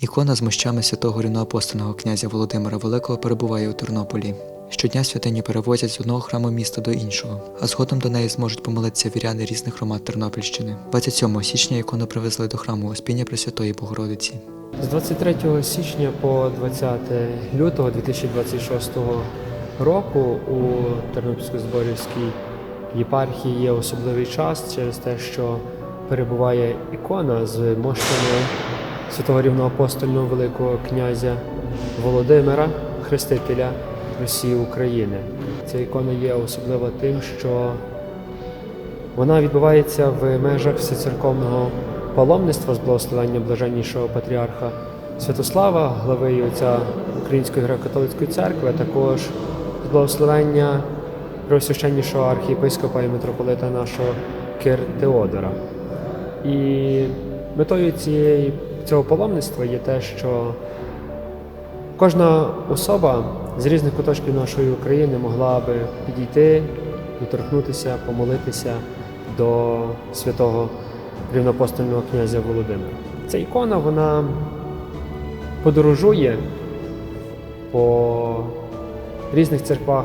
Ікона з мощами святого рівноапостольного князя Володимира Великого перебуває у Тернополі. Щодня святиню перевозять з одного храму міста до іншого, а згодом до неї зможуть помолитися віряни різних громад Тернопільщини. 27 січня ікону привезли до храму Успіння Пресвятої Богородиці. З 23 січня по 20 лютого 2026 року у Тернопільсько-Зборівській єпархії є особливий час через те, що перебуває ікона з мощами святого рівноапостольного великого князя Володимира, Хрестителя Росії України. Ця ікона є особлива тим, що вона відбувається в межах всецерковного паломництва з благословення блаженнішого патріарха Святослава, глави отця Української греко-католицької церкви, а також з благословення преосвященнішого архієпископа і митрополита нашого Кир Теодора. І метою цієї, цього паломництва є те, що Кожна особа з різних куточків нашої України могла би підійти, доторкнутися, помолитися до святого рівноапостольного князя Володимира. Ця ікона вона подорожує по різних церквах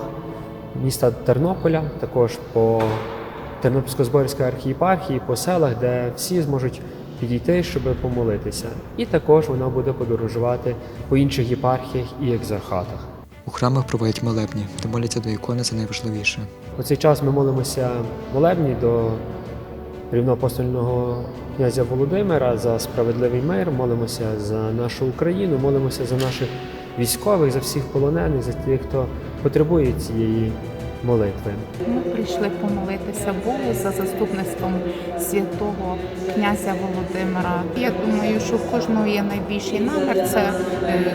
міста Тернополя, також по Тернопільсько-Зборівській архієпархії, по селах, де всі зможуть підійти, щоб помолитися. І також вона буде подорожувати по інших єпархіях і екзархатах. У храмах проводять молебні, де моляться до ікони за найважливіше. У цей час ми молимося молебні до рівноапостольного князя Володимира за справедливий мир, молимося за нашу Україну, молимося за наших військових, за всіх полонених, за тих, хто потребує цієї молитви. Ми прийшли помолитися Богу за заступництвом святого князя Володимира. Я думаю, що в кожного є найбільший намір це е,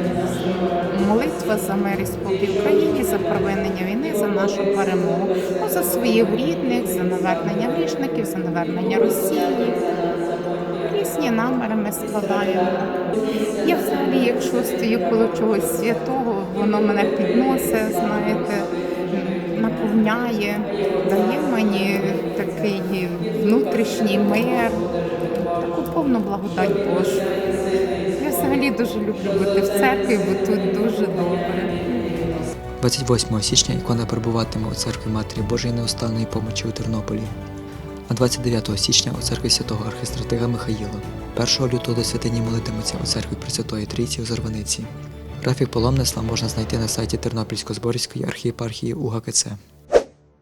молитва за мир і спокій Україні, за проведення війни, за нашу перемогу, ну, за своїх рідних, за навернення грішників, за навернення Росії. Різні наміри ми складаємо. Я взагалі, якщо стою коло чогось святого, воно мене підносить, знаєте, наповняє, дає мені такий внутрішній мир, таку повну благодать Божу. Я взагалі дуже люблю бути в церкві, бо тут дуже добре. 28 січня ікона перебуватиме у церкві Матері Божої Неостанної помочі у Тернополі. А 29 січня у церкві святого архистратига Михаїла. 1 лютого до святині молитимуться у церкві Пресвятої Трійці у Зарваниці. Графік паломництва можна знайти на сайті Тернопільсько-Зборівської архієпархії УГКЦ.